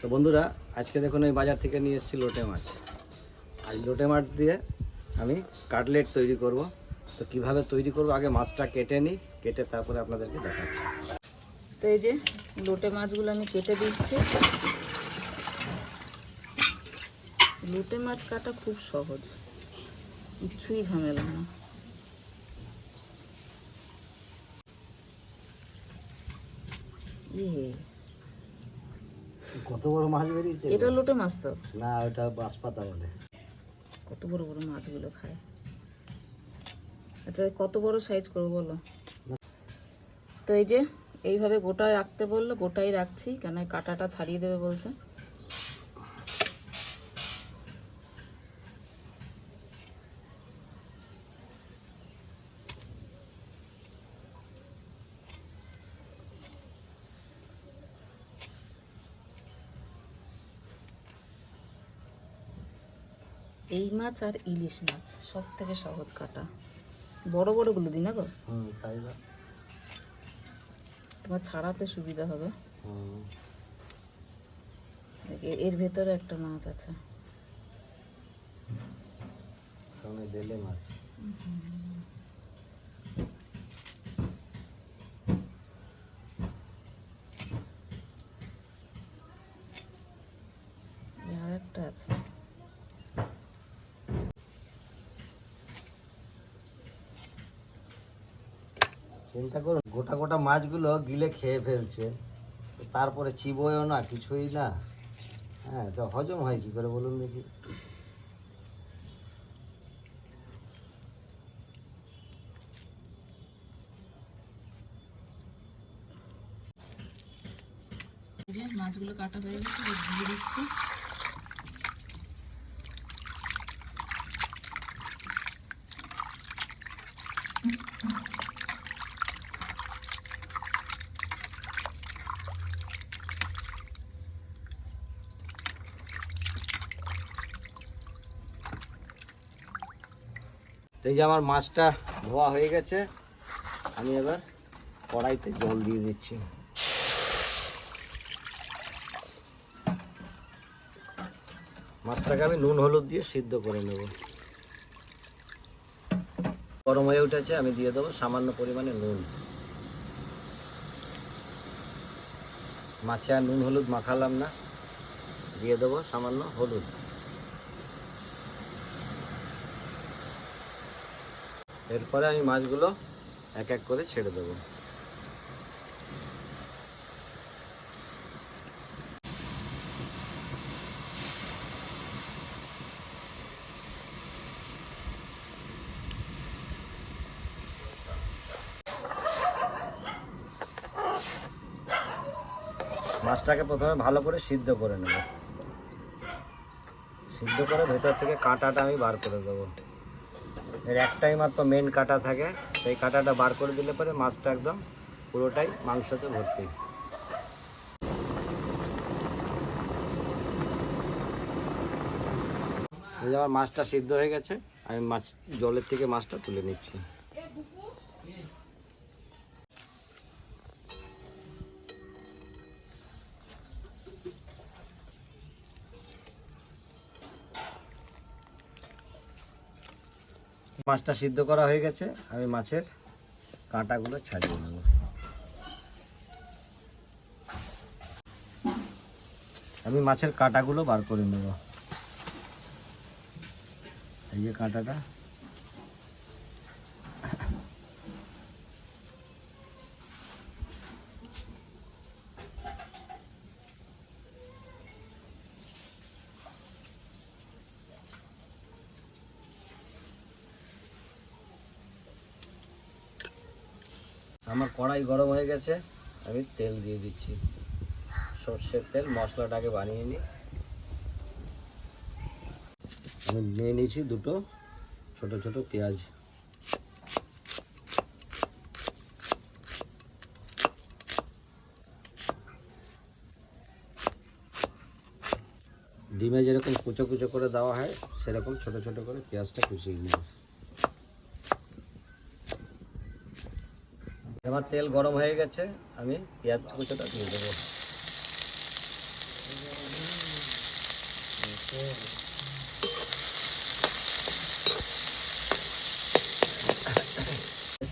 তো বন্ধুরা আজকে দেখুন এই বাজার থেকে নিয়ে এসেছি লোটে মাছ। আর লোটে মাছ দিয়ে আমি কাটলেট তৈরি করব। তো কীভাবে তৈরি করব আগে মাছটা কেটে নিই কেটে তারপরে আপনাদেরকে দেখাচ্ছি। তো এই যে লোটে মাছগুলো আমি কেটে দিচ্ছি। লোটে মাছ কাটা খুব সহজ। কিছুই ঝামেলা না। ইয়ে, কত বড় মাছ বেরিয়েছে এটা লোটে মাছ তো। না ওটা বাঁশপাতা বলে। কত বড় বড় মাছগুলো খায়। আচ্ছা কত বড় সাইজ করব বলো? তো এই যে এইভাবে গোটায় রাখতে বলল গোটাই রাখছি কেন কাঁটাটা ছাড়িয়ে দেবে বলছে? এই মাছ আর ইলিশ মাছ সব থেকে সহজ কাটা। বড় বড়গুলো দিন না গো? তোমার ছাড়াতে সুবিধা হবে। এর ভেতরে একটা মাছ আছে। মাছ। চিন্তা করুন, গোটা গোটা মাছগুলো গিলে খেয়ে ফেলছে। তারপরে চিবোয়ও না, কিছুই না। হ্যাঁ তো হজম হয় কি করে বলুন দেখি। মাছগুলো কাটা হয়ে গেছে দিয়ে দিচ্ছি। এই যে আমার মাছটা ধোয়া হয়ে গেছে, আমি এবার কড়াইতে জল দিয়ে দিচ্ছি। মাছটাকে আমি নুন, হলুদ দিয়ে সিদ্ধ করে নেব। গরম হয়ে উঠেছে, আমি দিয়ে দেবো সামান্য পরিমাণে নুন। মাছে আর নুন, হলুদ মাখালাম না, দিয়ে দেবো সামান্য হলুদ। এরপরে আমি মাছগুলো এক এক করে ছেড়ে দেবো। মাছটাকে প্রথমে ভালো করে সিদ্ধ করে নেব। সিদ্ধ করে ভেতর থেকে কাঁটাটা আমি বার করে দেবো। এর একটাই মাত্র মেন কাটা থাকে। সেই কাটাটা বার করে দিলে পরে মাছটা একদম পুরোটাই মাংসতে ভর্তি। আমার মাছটা সিদ্ধ হয়ে গেছে, আমি মাছ, জলের থেকে মাছটা তুলে নিচ্ছি। মাছটা সিদ্ধ করা হয়ে গেছে, আমি মাছের কাঁটাগুলো ছাড়িয়ে নেব। আমি মাছের কাঁটাগুলো বার করে নেব। এই যে কাঁটাটা। আমার কড়াই গরম হয়ে গেছে, আমি তেল দিয়ে দিচ্ছি। সর্ষের তেল, মশলাটাকে বানিয়ে নিই। আমি নিয়ে নিয়েছি দুটো ছোট ছোট পেঁয়াজ। ডিমে যেরকম কুচো কুচো করে দেওয়া হয়, সেরকম ছোট ছোট করে পেঁয়াজটা কুচিয়ে নেব এবার তেল গরম হয়ে গেছে, আমি পেঁয়াজ কুচোটা দিয়ে দেবো।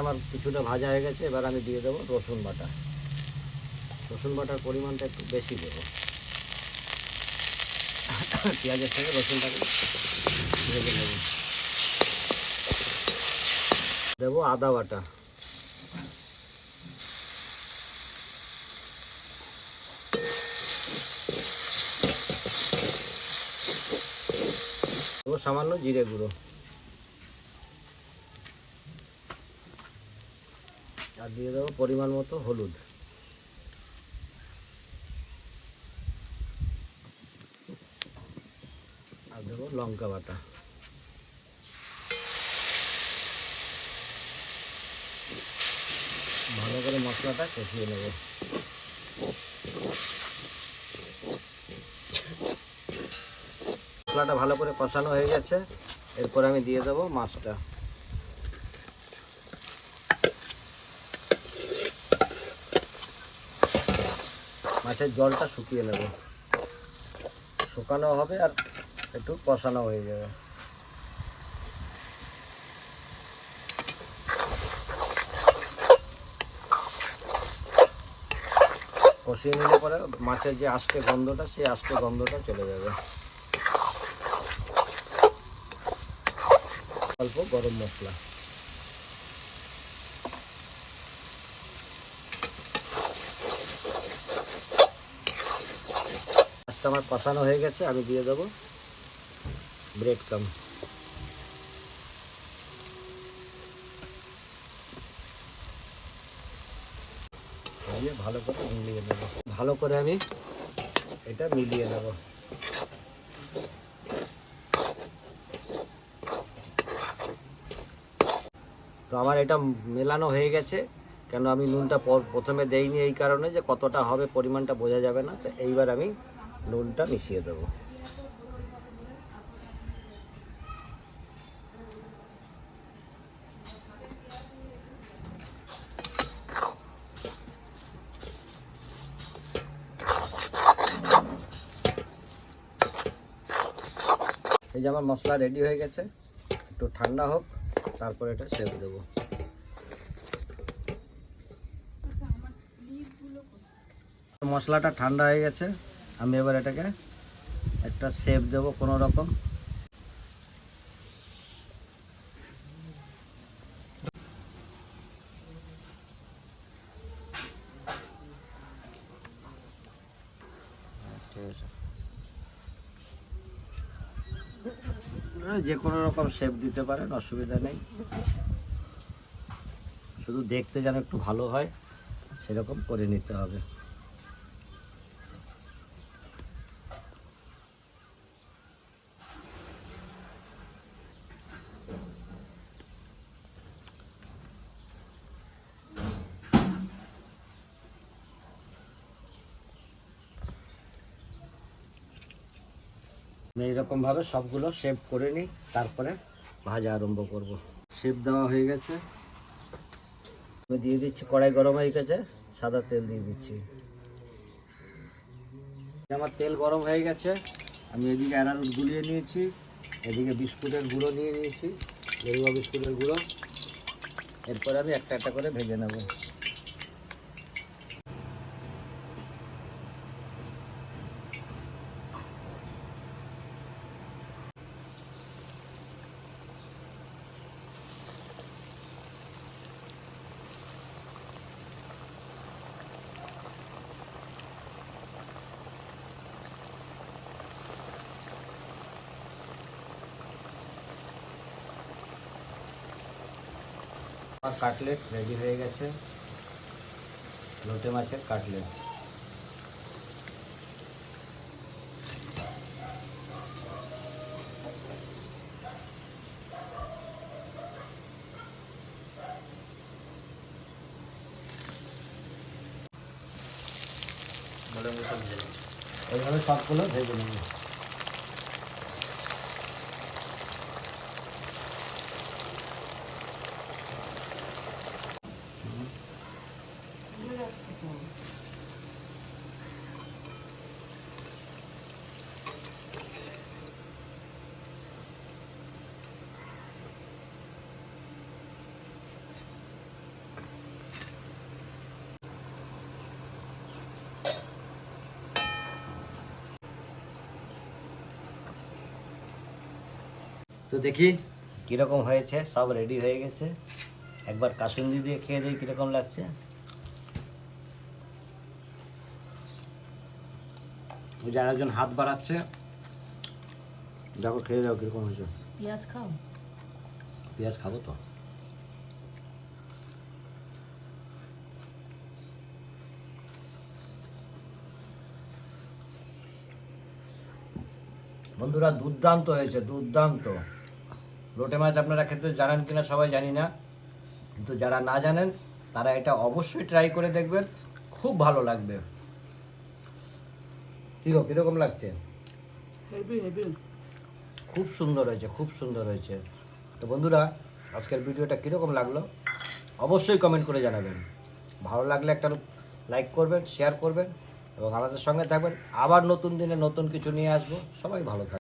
আমার কিছুটা ভাজা হয়ে গেছে, এবার আমি দিয়ে দেবো রসুন বাটা। রসুন বাটার পরিমাণটা একটু বেশি দেবো। পেঁয়াজের থেকে রসুনটাকে ভেজে দেবো আদা বাটা। সামান্য জিরে গুঁড়ো। আর দিয়ে দেবো পরিমাণ মতো হলুদ। আর দেবো লঙ্কা বাটা। ভালো করে মশলাটা কষিয়ে নেব। মশলাটা ভালো করে কষানো হয়ে গেছে। এরপর আমি দিয়ে দেবো মাছটা। মাছের জলটা শুকিয়ে নেব। শুকানো হবে আর একটু কষানো হয়ে যাবে। কষিয়ে নিলে পরে মাছের যে আষ্টে গন্ধটা, সেই আষ্টে গন্ধটা চলে যাবে। অল্প গরম মশলা। আমার কষানো হয়ে গেছে, আমি দিয়ে দেবো ব্রেড কাম ভালো করে মিলিয়ে নেব। ভালো করে আমি এটা মিলিয়ে নেব। তো আমার এটা মেলানো হয়ে গেছে। কেন আমি নুনটা প্রথমে দেইনি এই কারণে যে কতটা হবে পরিমাণটা বোঝা যাবে না। তো এইবার আমি নুনটা মিশিয়ে দেবো। এই যে আমার মশলা রেডি হয়ে গেছে। একটু ঠান্ডা হোক। তারপর এটা সেভ দেবো। মশলাটা ঠান্ডা হয়ে গেছে আমি এবার এটাকে একটা শেপ দেব কোনো রকম ঠিক আছে যে কোনো রকম শেপ দিতে পারেন, অসুবিধা নেই। শুধু দেখতে যেন একটু ভালো হয়, সেরকম করে নিতে হবে। এইরকমভাবে সবগুলো শেপ করে নিই, তারপরে ভাজা আরম্ভ করব। শেপ দেওয়া হয়ে গেছে। দিয়ে দিচ্ছি কড়াই গরম হয়ে গেছে, সাদা তেল দিয়ে দিচ্ছি। আমার তেল গরম হয়ে গেছে, আমি এদিকে অ্যারারুট গুলিয়ে নিয়েছি, এদিকে বিস্কুটের গুঁড়ো নিয়ে নিয়েছি গরুয়া বিস্কুটের গুঁড়ো। এরপরে আমি একটা একটা করে ভেজে নেব। আমার কাটলেট রেডি হয়ে গেছে। লোটে মাছের কাটলেট। এইভাবে সবগুলো ভেজে নেব। তো দেখি কীরকম হয়েছে, সব রেডি হয়ে গেছে। একবার কাসুন্দি দিয়ে খেয়ে দিই কীরকম লাগছে। ওই যে আরেকজন হাত বাড়াচ্ছে। দেখো খেয়ে যাও কীরকম হয়েছে। পেঁয়াজ খাও। পেঁয়াজ খাব তো। বন্ধুরা দুর্দান্ত হয়েছে দুর্দান্ত। লোটে মাছ আপনারা খেতে জানেন কিনা সবাই জানি না। কিন্তু যারা না জানেন তারা এটা অবশ্যই ট্রাই করে দেখবেন। খুব ভালো লাগবে। আছে কীরকম লাগছে? হেভি হেভি খুব সুন্দর হয়েছে খুব সুন্দর হয়েছে। তো বন্ধুরা আজকের ভিডিওটা কীরকম লাগল? অবশ্যই কমেন্ট করে জানাবেন। ভালো লাগলে একটা লাইক করবেন শেয়ার করবেন এবং আমাদের সঙ্গে থাকবেন। আবার নতুন দিনে নতুন কিছু নিয়ে আসব। সবাই ভালো থাকবে